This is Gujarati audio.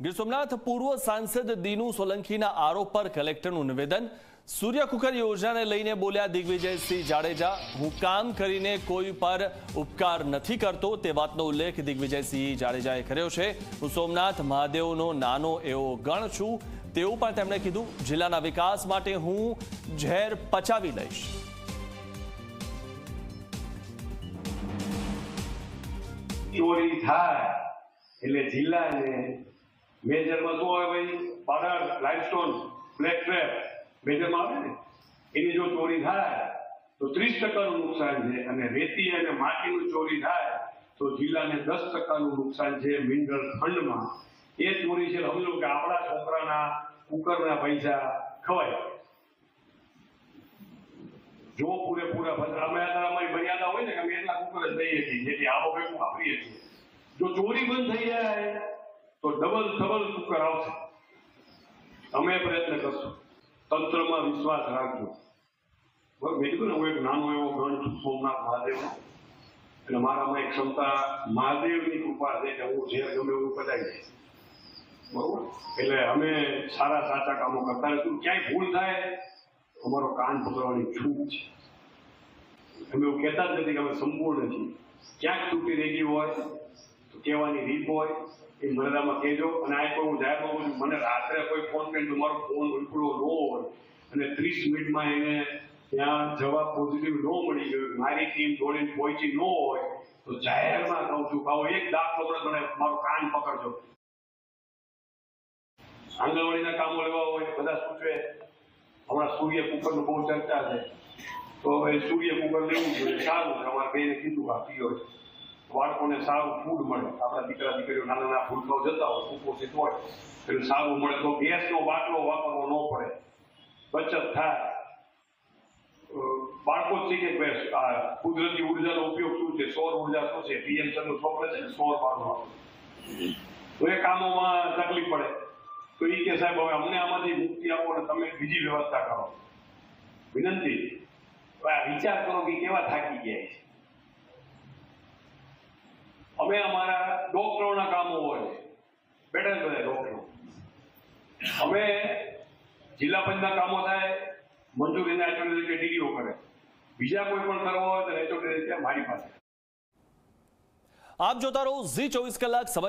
ગીર સોમનાથ પૂર્વ સાંસદ દીનુ સોલંકીના આરોપ પર કલેક્ટરનું નિવેદન. સૂર્ય કુકર યોજનાને લઈને બોલ્યા દિગ્વિજયસિંહ જાડેજા, હું કામ કરીને કોઈ પર ઉપકાર નથી કરતો. તે વાતનો ઉલ્લેખ દિગ્વિજયસિંહ જાડેજાએ કર્યો છે. હું સોમનાથ મહાદેવનો નાનો એવો ગણ છું. તેવું પણ તેમણે કીધું. જિલ્લાના વિકાસ માટે હું ઝેર પચાવી લઈશ ચોરી થાય એટલે જિલ્લાને મેજરમાં શું આવે ભાઈ બારા લાઇમસ્ટોન બ્લેક ટ્રેપ મેજરમાં આવે ને? એની જો ચોરી થાય, તો ત્રીસ ટકાનું નુકસાન છે અને રેતી અને માટીનું ચોરી થાય, તો જિલ્લાને દસ ટકાનું નુકસાન છે મિનરલ ફંડમાં. એ ચોરી છે, સમજો કે આપણા છોકરાના કુકરના પૈસા ખવાય. જો પૂરેપૂરા અમે અમારી મર્યાદા હોય ને કે અમે એટલા કુકર જ દઈએ છીએ, જેથી આવો કંઈક વાપરીએ છીએ. જો ચોરી બંધ થઈ જાય તો ડબલ ડબલ કુકર આવશે. અમે પ્રયત્ન કરશું. તંત્રમાં વિશ્વાસ રાખજો. મેં હું એક નાનો એવો ગ્રંથ છું, સોમનાથ મહાદેવનો. એટલે મારામાં એક ક્ષમતા મહાદેવની કૃપા છે કે હું જે ગમે એવું પચાવી દઈશ. બરોબર? એટલે અમે સારા સાચા કામો કરતા રહીશું ક્યાંય ભૂલ થાય, અમારો કાન પકડવાની છૂટ છે. અમે એવું કહેતા જ નથી કે અમે સંપૂર્ણ છીએ. ક્યાંક તૂટી રહી હોય, તો કહેવાની રીત હોય એ મર્યાદામાં કહેજો. અને આ કોઈ હું જાહેર કહું છું, મને રાત્રે કોઈ ફોન કરીને તો મારો ફોન ઉલકડો ન હોય. અને ત્રીસ મિનિટમાં એને ત્યાં જવાબ પોઝિટિવ ન મળી ગયો મારી ટીમ જોડીને પહોંચી ન હોય, તો જાહેરમાં કહું છું કે એક દાખલો મને મારું કાન પકડજો. આંગણવાડીના કામો લેવા હોય, બધા સૂચવે. હમણાં સૂર્ય કુકરનું બહુ ચર્ચા છે. તો હવે સૂર્ય કુકર લેવું જોઈએ. સારું છે, અમારા બેને કીધું, આ પીઓ. છે બાળકોને સારું ફૂડ મળે. આપણા દીકરા, દીકરીઓ નાના નાના ભૂલકાઓ જતા હોય કુપોષિત હોય એટલે સારું મળે તો ગેસનો બાટલો વાપરવો ન પડે. બચત થાય. બાળકો શીખે કે કુદરતી ઉર્જાનો ઉપયોગ શું છે? સૌર ઊર્જા શું છે? પીએમનું સ્વપ્ન છે સૌર પાડવા તો એ કામોમાં તકલીફ પડે. તો એ કે સાહેબ, હવે અમને આમાંથી મુક્તિ આપો અને તમે બીજી વ્યવસ્થા કરો. વિનંતી. વિચાર કરો કે કેવા થાકી ગયા છે. અમે અમારા ડોક્ટરોના કામો હોય બેઠા બધા ડોક્ટરો. અમે જિલ્લા પંચના કામો થાય મંજૂરીના એચઓડી તરીકે ડીડીઓ કરે. બીજા કોઈ પણ કરવા હોય તો એચઓડી તરીકે મારી પાસે. આપ જોતા રહો ઝી ચોવીસ કલાક